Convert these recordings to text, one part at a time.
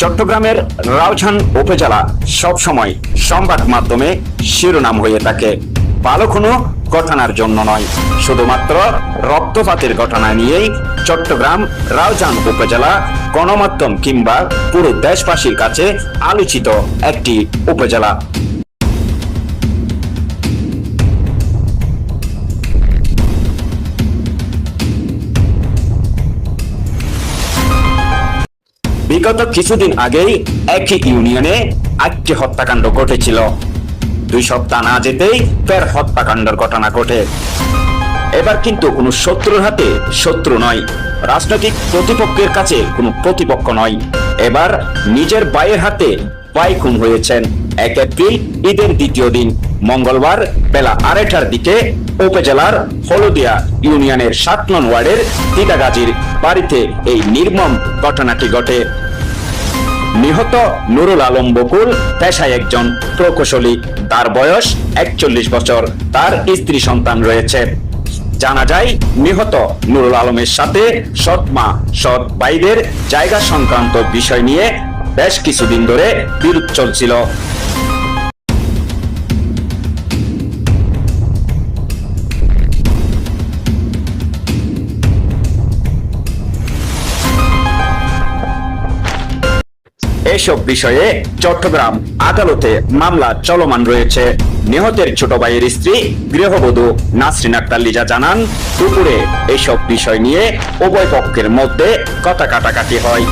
চট্টগ্রামের রাউঝান উপজেলা সবসময় সংবাদ মাধ্যমে শিরোনাম হয়ে থাকে। ভালো কোনো ঘটনার জন্য নয়। শুধুমাত্র রক্তপাতের ঘটনা নিয়েই চট্টগ্রাম রাউজান উপজেলা গণমাধ্যম কিংবা পুরো দেশবাসীর কাছে আলোচিত একটি উপজেলা। বিগত কিছুদিন আগেই একই ইউনিয়নে একটি হত্যাকাণ্ড ঘটেছিল। দুই সপ্তাহ না যেতেই ফের হত্যাকাণ্ডের ঘটনা ঘটে। এবার কিন্তু কোনো শত্রুর হাতে শত্রু নয়। রাজনৈতিক প্রতিপক্ষের কাছে কোনো প্রতিপক্ষ নয়। এবার নিজের ভাইয়ের হাতে ভাই খুন হয়েছেন। এক এপ্রিল, ঈদের দ্বিতীয় দিন, মঙ্গলবার বেলা আড়াইটার দিকে উপজেলার হলদিয়া ইউনিয়নের সাত নং ওয়ার্ডের তিতাগাজীর বাড়িতে এই নির্মম ঘটনাটি ঘটে। নিহত নুরুল আলম বকুল, পেশায় একজন প্রকৌশলী। তার বয়স একচল্লিশ বছর। তার স্ত্রী সন্তান রয়েছে। জানা যায়, নিহত নুরুল আলমের সাথে সৎ মা সৎ বাইদের জায়গা সংক্রান্ত বিষয় নিয়ে বেশ কিছুদিন ধরে বিরোধ চলছিল। এসব বিষয়ে চট্টগ্রাম আদালতে মামলা চলমান রয়েছে। নিহতের ছোট ভাইয়ের স্ত্রী গৃহবধূ নাসরিন আক্তার লিজা জানান, দুপুরে এসব বিষয় নিয়ে উভয় পক্ষের মধ্যে কথা কাটাকাটি হয়।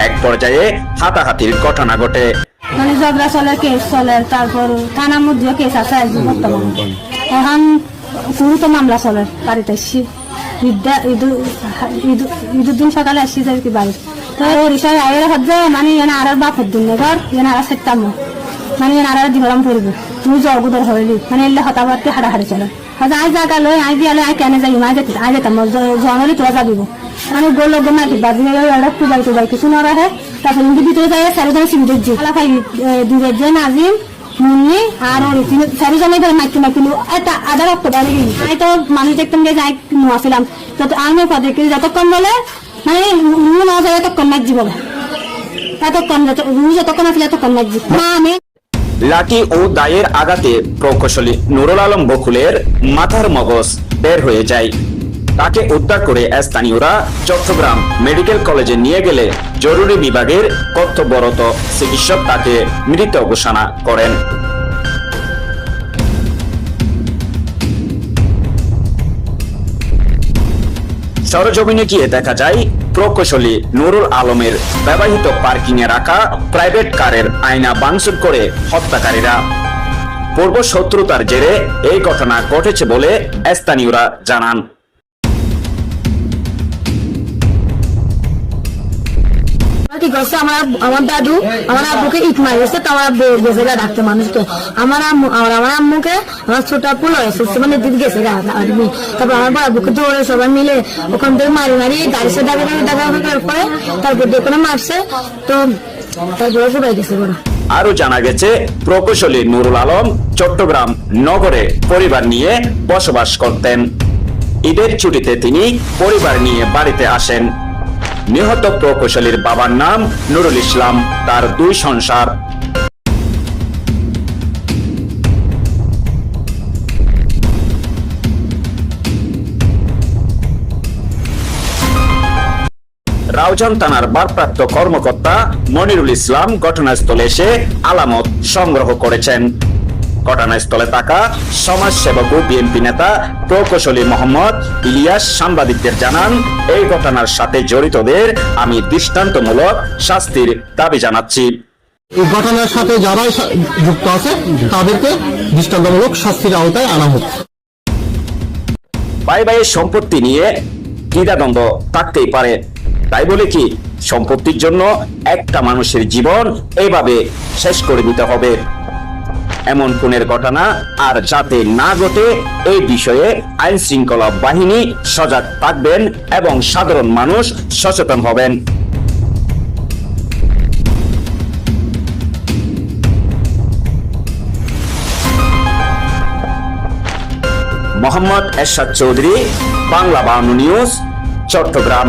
এক পর্যায়ে হাতাহাতির ঘটনা ঘটে। মানে ঝগড়া চলে, কেস চলে, তারপর থানার মধ্যে কেস আছে এখন শুরু তো মামলা চলে, বাড়িতে আসছি ঈদটা ঈদ ঈদ- ঈদের দিন সকালে আসছি আর কি বাড়ি রিসায় আয়ের হচ্ছে মানে এনে আর বাপের দিন ঘর এনে আর সেটাম মানে এনে আর দিবলাম পড়বে। তুই জগুদর হইলি। মানে এলে হতাবাতি হাড়াহাড়ি চলে। হয়তো আই জায়গা লই, আই দিয়ে আই কেনে যাই আই যেতে, আই যেতাম। জনলি তোরা যাবিব মানে গোল গোল নাকি বাজি টুবাই টুবাই, কিছু নরা হে তারপর ইন্দি যাই চারিজন সিবিদের যে আলা ভাই দূরের যে নাজিম, মুন্নি আর ওর চারিজনে ধরে মাইকি মাইকিলু এটা আধা রক্ত ডালি আমি তো মানুষ দেখতাম যে, যাই নোয়াছিলাম তো আমি পদে কি যতক্ষণ বলে লাঠি ও দায়ের আঘাতে প্রকৌশলী নুরুল আলম বকুলের মাথার মগজ বের হয়ে যায়। তাকে উদ্ধার করে স্থানীয়রা চট্টগ্রাম মেডিকেল কলেজে নিয়ে গেলে জরুরি বিভাগের কর্তব্যরত চিকিৎসক তাকে মৃত ঘোষণা করেন। সরজমিনে গিয়ে দেখা যায়, প্রকৌশলী নুরুল আলমের ব্যবহৃত পার্কিং এ রাখা প্রাইভেট কারের আয়না বাংসুর করে হত্যাকারীরা। পূর্ব শত্রুতার জেরে এই ঘটনা ঘটেছে বলে স্থানীয়রা জানান। কি করছে? আমার আমার দাদু আমার আব্বুকে ইট মারিয়েছে, তো আমার আব্বু গেছে গা ডাকতে মানুষকে। আমার আম্মু আর আমার আম্মুকে আমার ছোট আপু লয়েছে মানে দিদি গেছে গা আদমি তারপর আমার বড় আব্বুকে দৌড়ে সবাই মিলে ওখান থেকে মারি মারি গাড়ি সে ডাকা ডাকা করার পরে তারপর দোকানে মারছে, তো তারপরে সবাই গেছে বড় আরও জানা গেছে, প্রকৌশলী নুরুল আলম চট্টগ্রাম নগরে পরিবার নিয়ে বসবাস করতেন। ঈদের ছুটিতে তিনি পরিবার নিয়ে বাড়িতে আসেন। নিহত প্রকৌশলীর বাবার নাম নুরুল ইসলাম, তার দুই সংসার। রাউজান থানার ভারপ্রাপ্ত কর্মকর্তা মনিরুল ইসলাম ঘটনাস্থলে এসে আলামত সংগ্রহ করেছেন। ঘটনাস্থলে থাকা সমাজসেবক ও বিএনপি নেতা প্রকৌশলী মোহাম্মদ ইলিয়াস সাংবাদিকদের জানান এই ঘটনার সাথে জড়িতদের আমি দৃষ্টান্তমূলক শাস্তির দাবি জানাচ্ছি। এই ঘটনার সাথে যারাই যুক্ত আছে তাদেরকে দৃষ্টান্তমূলক শাস্তির আওতায় আনা হচ্ছে ভাই ভাইয়ের সম্পত্তি নিয়ে দ্বিধাদ্বন্দ্ব থাকতেই পারে। তাই বলে কি সম্পত্তির জন্য একটা মানুষের জীবন এইভাবে শেষ করে দিতে হবে। এমন খুনের ঘটনা আর যাতে না ঘটে, এই বিষয়ে আইন শৃঙ্খলা বাহিনী সজাগ থাকবেন এবং সাধারণ মানুষ সচেতন হবেন। মোহাম্মদ এরশাদ চৌধুরী, বাংলা বাহান্ন নিউজ, চট্টগ্রাম।